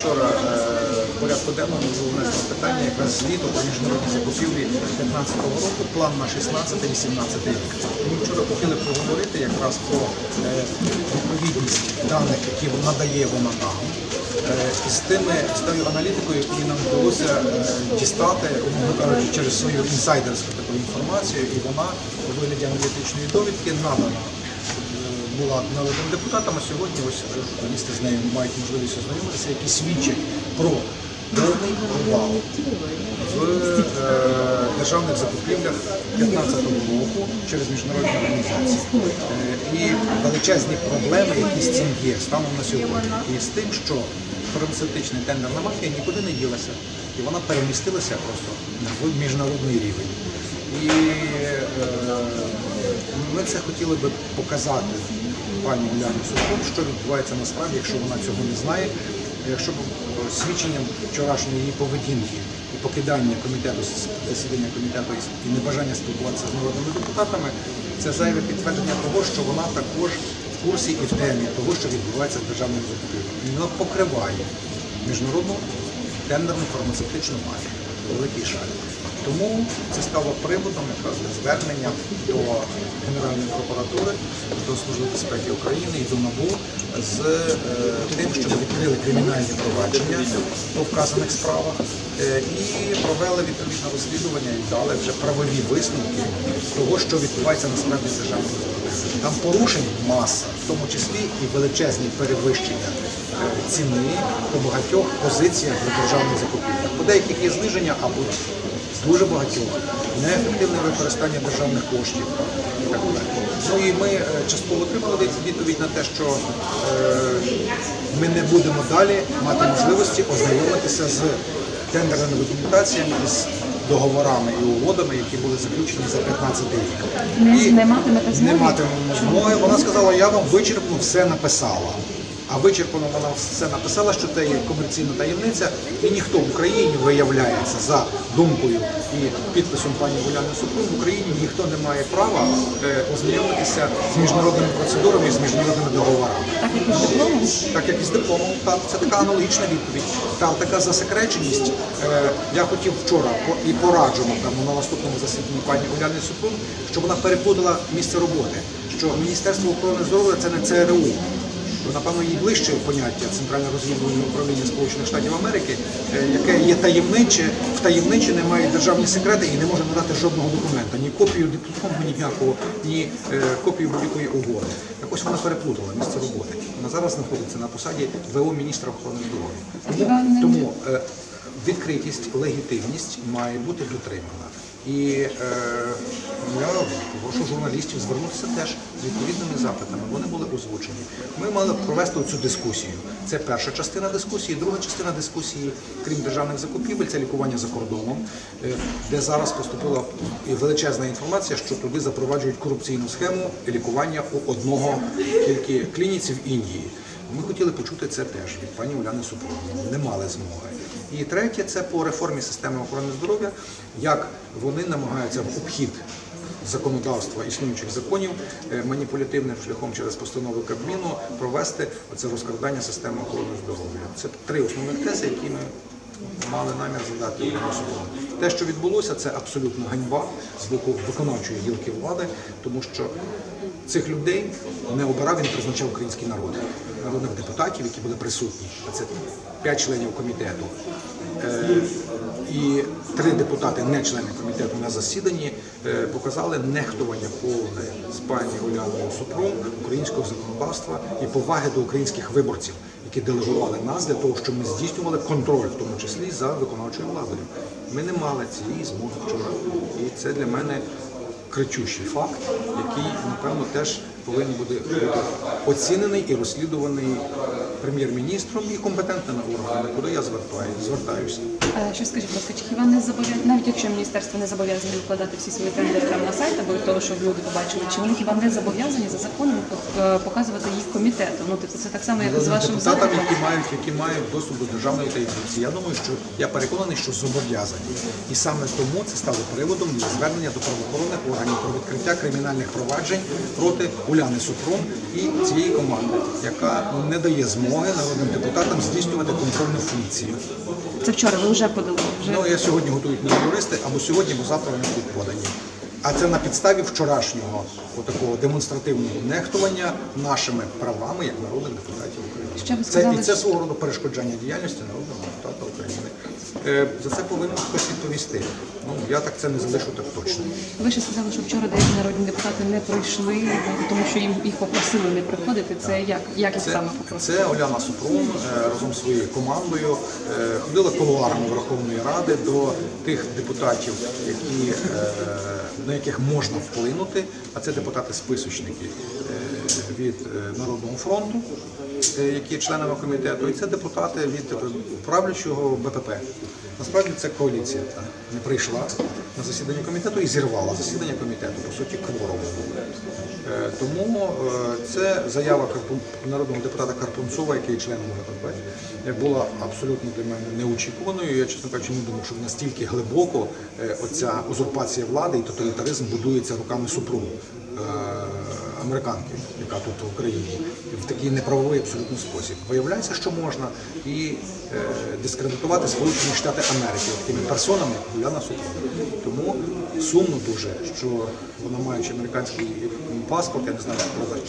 Вчора е, в порядку денному було внесено питання якраз звіту про міжнародні закупівлі 2015 року, план на 16-18 рік. Ми вчора хотіли поговорити якраз про е, відповідність даних, які надає вона нам, е, з тими з тою аналітикою, яку нам вдалося дістати, умовно кажучи, через свою інсайдерську таку інформацію, і вона у вигляді аналітичної довідки надана була народним депутатом, а сьогодні ось журналісти з нею мають можливість ознайомитися, які свідчать про повний провал в е, державних закупівлях 2015 року через міжнародні організації. Е, і величезні проблеми, які з цим є станом на сьогодні. І з тим, що фармацевтична тендерна мафія нікуди не ділася, і вона перемістилася просто в міжнародний рівень. І е, ми це хотіли би показати пані Уляні Сухом, що відбувається насправді, якщо вона цього не знає. Якщо е, свідченням вчорашньої її поведінки і покидання комітету засідання комітету і- небажання спілкуватися з народними депутатами, це зайве підтвердження того, що вона також в курсі і в темі того, що відбувається з державним закупівлям. Вона покриває міжнародну тендерну фармацевтичну мафію, великий шаль. Тому це стало приводом якраз для звернення до Генеральної прокуратури, до Служби безпеки України і до НАБУ з е, тим, щоб відкрили кримінальні провадження по вказаних справах е, і провели відповідне розслідування і дали вже правові висновки того, що відбувається насправді з державним. Там порушень маса, в тому числі і величезні перевищення е, ціни по багатьох позиціях в державних закупівлях. По деяких є зниження або дуже багатьох, неефективне використання державних коштів і так далі. Ну і ми е, частково отримали відповідь на те, що е, ми не будемо далі мати можливості ознайомитися з тендерними документаціями з договорами і угодами, які були заключені за 15 рік. Не- не матимете змоги? Не матимемо змоги. Вона сказала, я вам вичерпно все написала. А вичерпано вона все написала, що це є комерційна таємниця, і ніхто в Україні виявляється за думкою і підписом пані Уляни Супрун, в Україні ніхто не має права е, ознайомитися з міжнародними процедурами і з міжнародними договорами. Так як і з дипломом. Так як і з дипломом, так це така аналогічна відповідь. Та така засекреченість. Е, я хотів вчора і пораджу на наступному засіданні пані Уляни Супрун, щоб вона переплутала місце роботи. Що Міністерство охорони здоров'я це не ЦРУ. То, напевно, їй ближче поняття Центральне розвідувальне управління Сполучених Штатів Америки, е, яке є таємниче, в таємниче не має державні секрети і не може надати жодного документа, ні копію диплому ніякого, ні е, копію будь-якої угоди. Так ось вона переплутала місце роботи. Вона зараз знаходиться на посаді ВО міністра охорони здоров'я. Тому, тому е, відкритість, легітимність має бути дотримана. І е, я прошу журналістів звернутися теж з відповідними запитами. Вони були озвучені. Ми мали провести цю дискусію. Це перша частина дискусії. Друга частина дискусії, крім державних закупівель, це лікування за кордоном, е, де зараз поступила величезна інформація, що туди запроваджують корупційну схему лікування у одного тільки клініці в Індії. Ми хотіли почути це теж від пані Уляни Супрун. Не мали змоги. І третє це по реформі системи охорони здоров'я, як вони намагаються в обхід законодавства існуючих законів е, маніпулятивним шляхом через постанови Кабміну провести оце розкрадання системи охорони здоров'я. Це три основних тези, які ми мали намір задати Супрун. Те, що відбулося, це абсолютно ганьба з боку виконавчої гілки влади, тому що цих людей не обирав, він призначав український народ, народних депутатів, які були присутні. Це п'ять членів комітету. І три депутати, не члени комітету на засіданні, е, показали нехтування повне з пані Уляною Супрун українського законодавства і поваги до українських виборців, які делегували нас для того, щоб ми здійснювали контроль, в тому числі за виконавчою владою. Ми не мали цієї змоги вчора. І це для мене кричущий факт, який, напевно, теж повинен буде бути оцінений і розслідуваний прем'єр-міністром і компетентними органами, куди я звертаю, звертаюся. Е, Що скажіть, будь ласка, чи хіба не зобов'язані, навіть якщо міністерство не зобов'язане викладати всі свої тендери прямо на сайт, або того, щоб люди побачили, чи вони хіба не зобов'язані за законом е, показувати їх комітету? Ну, типу, це так само, як з вашим запитом. які мають, які мають доступ до державної таємниці. Я думаю, що я переконаний, що зобов'язані. І саме тому це стало приводом для звернення до правоохоронних органів про відкриття кримінальних проваджень проти Уляни Уляни Супрун і цієї команди, яка не дає змоги народним депутатам здійснювати контрольну функцію. Це вчора ви вже подали. Вже Ну, я сьогодні готують мені юристи, або сьогодні, або завтра вони будуть подані. А це на підставі вчорашнього такого демонстративного нехтування нашими правами як народних депутатів України. Ще ви це, сказали, і це свого роду перешкоджання діяльності народного депутата України. Е, за це повинен хтось відповісти. Ну я так це не залишу так точно. ви ще сказали, що вчора деякі народні депутати не пройшли, тому що їм їх попросили не приходити. Це як як їх Це, саме попросили? це Оляна Супрун е, разом зі своєю командою е, ходила колуарами Верховної Ради до тих депутатів, які, на яких можна вплинути, а це депутати-списочники від Народного фронту, які є членами комітету, і це депутати від правлячого БПП. Насправді це коаліція не прийшла на засідання комітету і зірвала засідання комітету, по суті, кворум. Е, Тому е, це заява народного депутата Карпунцова, який членом ГПП, е, була абсолютно для мене неочікуваною. Я, чесно кажучи, не думав, що настільки глибоко е, оця узурпація влади і тоталітаризм будується руками Супрун. Е, Американки, яка тут в Україні, в такий неправовий абсолютно спосіб. Виявляється, що можна і е, дискредитувати Сполучені Штати Америки такими персонами, як Уляна Супрун. Тому сумно дуже, що вона маючи американський паспорт, я не знаю,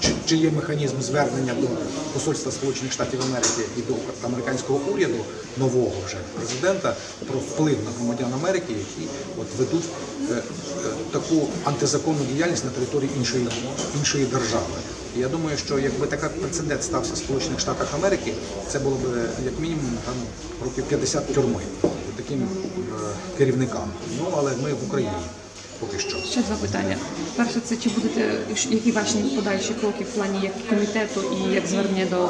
чи, чи є механізм звернення до посольства Сполучених Штатів Америки і до американського уряду нового вже президента про вплив на громадян Америки, які от ведуть е, е, таку антизаконну діяльність на території іншої іншої держави. І я думаю, що якби така прецедент стався в Сполучених Штатах Америки, це було б як мінімум там років 50 тюрми таким е, керівникам. Ну але ми в Україні поки що. Ще два питання. Перше, це чи будете які ваші подальші кроки в плані як комітету і як звернення до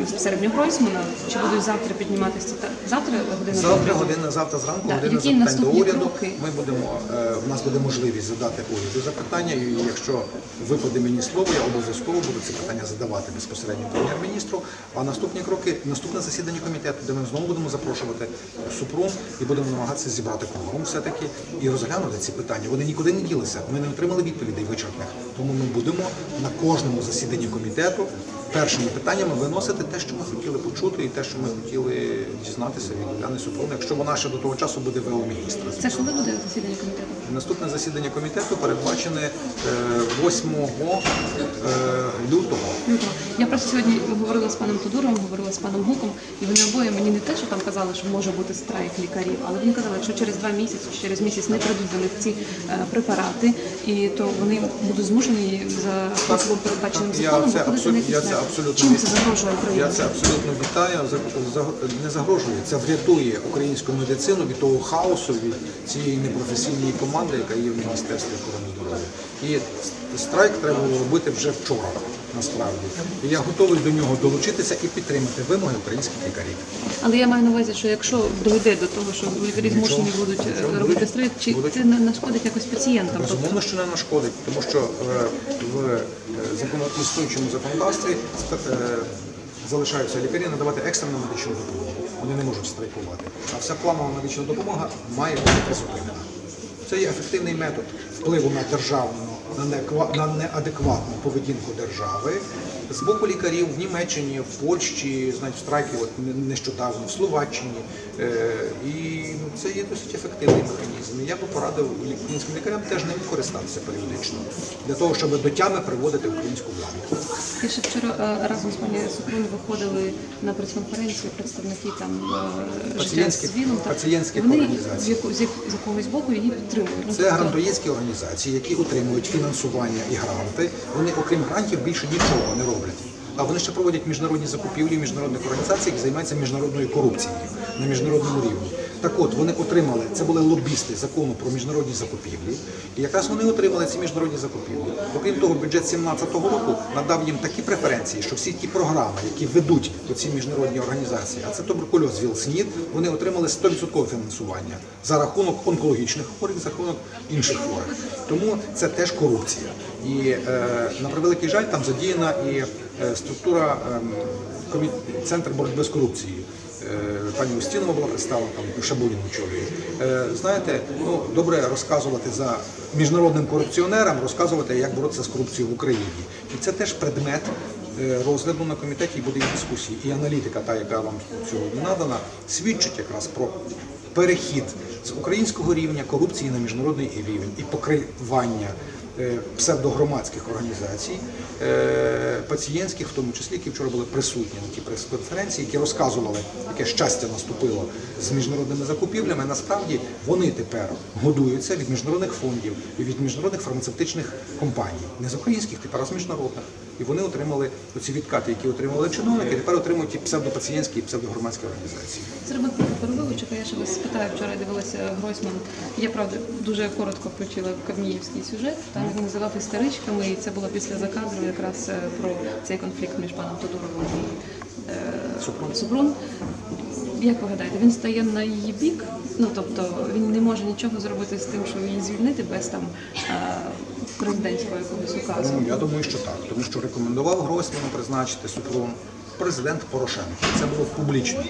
безпосередньо Гройсмана? Чи будуть завтра підніматися та завтра година Завтра година, завтра зранку Да, година які запитань до уряду. кроки? Ми будемо е, в нас буде можливість задати уряду запитання. І якщо випаде мені слово, я обов'язково буду ці питання задавати безпосередньо прем'єр-міністру. А наступні кроки, наступне засідання комітету, де ми знову будемо запрошувати Супрун і будемо намагатися зібрати кворум все-таки і розглянути ці питання. Вони нікуди не ділися. Ми не отримали відповідей вичерпних. Тому ми будемо на кожному засіданні комітету першими питаннями виносити те, що ми хотіли почути, і те, що ми хотіли дізнатися від Уляни Супрун, якщо вона ще до того часу буде ВО міністра. Це коли буде засідання комітету? Наступне засідання комітету передбачене е, 8 е, лютого. Лютого. Я просто сьогодні говорила з паном Тодуровим, говорила з паном Гуком, і вони обоє мені не те, що там казали, що може бути страйк лікарів, але вони казали, що через два місяці, через місяць не прийдуть до них ці е, препарати, і то вони будуть змушені за способом передбаченим законом виходити на я якийсь це страйк. абсолютно Чим це загрожує Я це абсолютно вітаю. Не загрожує. Це врятує українську медицину від того хаосу, від цієї непрофесійної команди, яка є в Міністерстві охорони здоров'я. І страйк треба було робити вже вчора. Насправді, і я готовий до нього долучитися і підтримати вимоги українських лікарів. Але я маю на увазі, що якщо дойде до того, що лікарі змушені будуть е, робити страйк, чи будуть. це не нашкодить якось пацієнтам? Тобто Безумовно, що не нашкодить, тому що е, в е, законо- існуючому законодавстві залишаються лікарі надавати екстрену медичну допомогу. Вони не можуть страйкувати. А вся планова медична допомога має бути призупинена. Це є ефективний метод впливу на державну, на неадекватну поведінку держави з боку лікарів в Німеччині, в Польщі, знають, страйки от не- нещодавно, в Словаччині. Е, І ну, це є досить ефективний механізм. І Я би порадив українським лікарям теж ним користатися періодично для того, щоб до тями приводити українську владу. Я ще вчора е, разом з пані Супрун виходили на прес-конференцію представники там е, Пацієнтських- пацієнтських організацій. з, яко- з, якогось боку її підтримують. Це тобто, організації, які отримують фінансування і гранти. Вони, окрім грантів, більше нічого не роблять. А вони ще проводять міжнародні закупівлі міжнародних організацій, які займаються міжнародною корупцією на міжнародному рівні. Так от вони отримали, це були лобісти закону про міжнародні закупівлі, і якраз вони отримали ці міжнародні закупівлі. Окрім того, бюджет 2017 року надав їм такі преференції, що всі ті програми, які ведуть ці міжнародні організації, а це туберкульоз ВІЛ-СНІД, вони отримали 100% фінансування за рахунок онкологічних хворих, за рахунок інших хворих. Тому це теж корупція. І е, на превеликий жаль, там задіяна і е, структура комі- центр боротьби з корупцією. Е, пані Устінова була представлена, там Шабунін очолює. Е, Знаєте, ну добре розказувати за міжнародним корупціонерам, розказувати, як боротися з корупцією в Україні. І це теж предмет е, розгляду на комітеті і буде і дискусії. І аналітика, та яка вам сьогодні надана, свідчить якраз про перехід з українського рівня корупції на міжнародний рівень і покривання псевдогромадських організацій, е, пацієнтських, в тому числі, які вчора були присутні на тій прес-конференції, які розказували, яке щастя наступило з міжнародними закупівлями. Насправді вони тепер годуються від міжнародних фондів і від міжнародних фармацевтичних компаній, не з українських, тепер а з міжнародних. І вони отримали оці відкати, які отримали чиновники, тепер отримують ті псевдопацієнтські і псевдогромадські організації. Зробив перебивочок, а я ще вас спитаю, вчора дивилася Гройсман. Я правда дуже коротко включила Кавміївський сюжет. Там він називав істеричками, і це було після закадру якраз е, про цей конфлікт між паном Тодуровим і е, Супрун. Супрун. Як ви гадаєте, він стає на її бік? Ну тобто він не може нічого зробити з тим, щоб її звільнити без там е, президентського якогось указу. Ну, я думаю, що так, тому що рекомендував Гройсману призначити Супрун президент Порошенко. Це було публічно.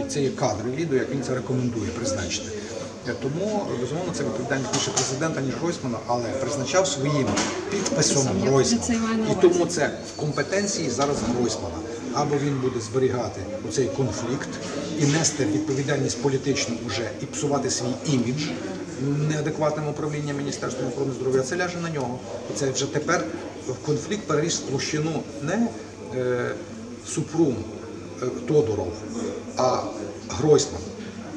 І це є кадри відео, як він це рекомендує призначити. Е, Тому, безумовно, це відповідальність більше президента, ніж Гройсмана, але призначав своїм підписом. Гройсмана. і тому це в компетенції зараз Гройсмана. Або він буде зберігати цей конфлікт і нести відповідальність політичну уже і псувати свій імідж неадекватним управлінням Міністерством охорони здоров'я. Це ляже на нього. І це вже тепер конфлікт переріс площину не е, Супрун е, Тодоров, а Гройсман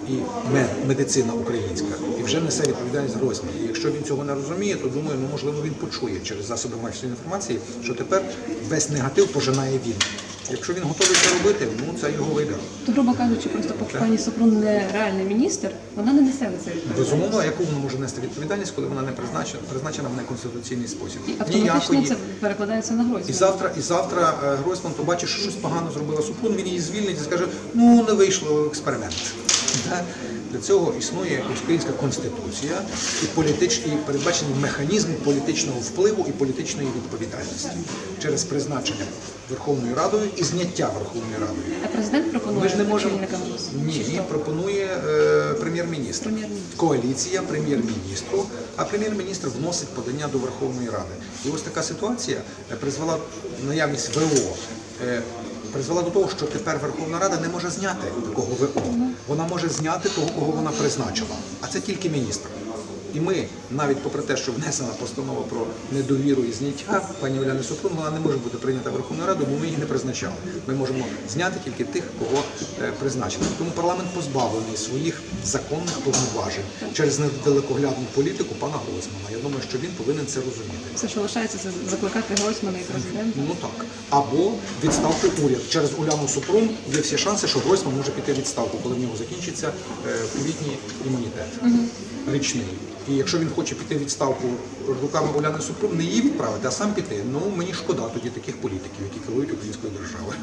і ме- медицина українська, і вже несе відповідальність Гройсман. І якщо він цього не розуміє, то думаю, ну можливо він почує через засоби масової інформації, що тепер весь негатив пожинає він. Якщо він готовий це робити, ну це його вибір. То, грубо кажучи, просто поки пані Супрун не реальний міністр, вона не несе на це відповідальність. Безумовно, яку вона може нести відповідальність, коли вона не призначена, призначена в неконституційний спосіб. І автоматично Ніякої. це перекладається на І завтра, і завтра е, Гройсман побачить, що щось погано зробила Супрун, він її звільнить і скаже, ну не вийшло експеримент. Да? Для цього існує українська конституція і політичний передбачений механізм політичного впливу і політичної відповідальності через призначення Верховною Радою і зняття Верховною Радою. А президент пропонує Ми ж не можемо ні, пропонує е, прем'єр-міністр. Прем'єр-міністр. Коаліція прем'єр-міністру, а прем'єр-міністр вносить подання до Верховної Ради. І ось така ситуація е, призвела наявність ВО. е, Призвела до того, що тепер Верховна Рада не може зняти такого ВО. Вона може зняти того, кого вона призначила. А це тільки міністр. І ми, навіть попри те, що внесена постанова про недовіру і зняття пані Оляни Супрун, вона не може бути прийнята Верховною Радою, бо ми її не призначали. Ми можемо зняти тільки тих, кого е, призначено. Тому парламент позбавлений своїх законних повноважень через недалекоглядну політику пана Гройсмана. Я думаю, що він повинен це розуміти. Все, що лишається, це закликати Гройсмана і президента. Ну так. Або відставку уряд. Через Уляну Супрун є всі шанси, що Гройсман може піти відставку, коли в нього закінчиться е, в квітні імунітет річний. І якщо він хоче піти в відставку руками Уляни Супрун, не її відправити, а сам піти. Ну мені шкода тоді таких політиків, які керують українською державою.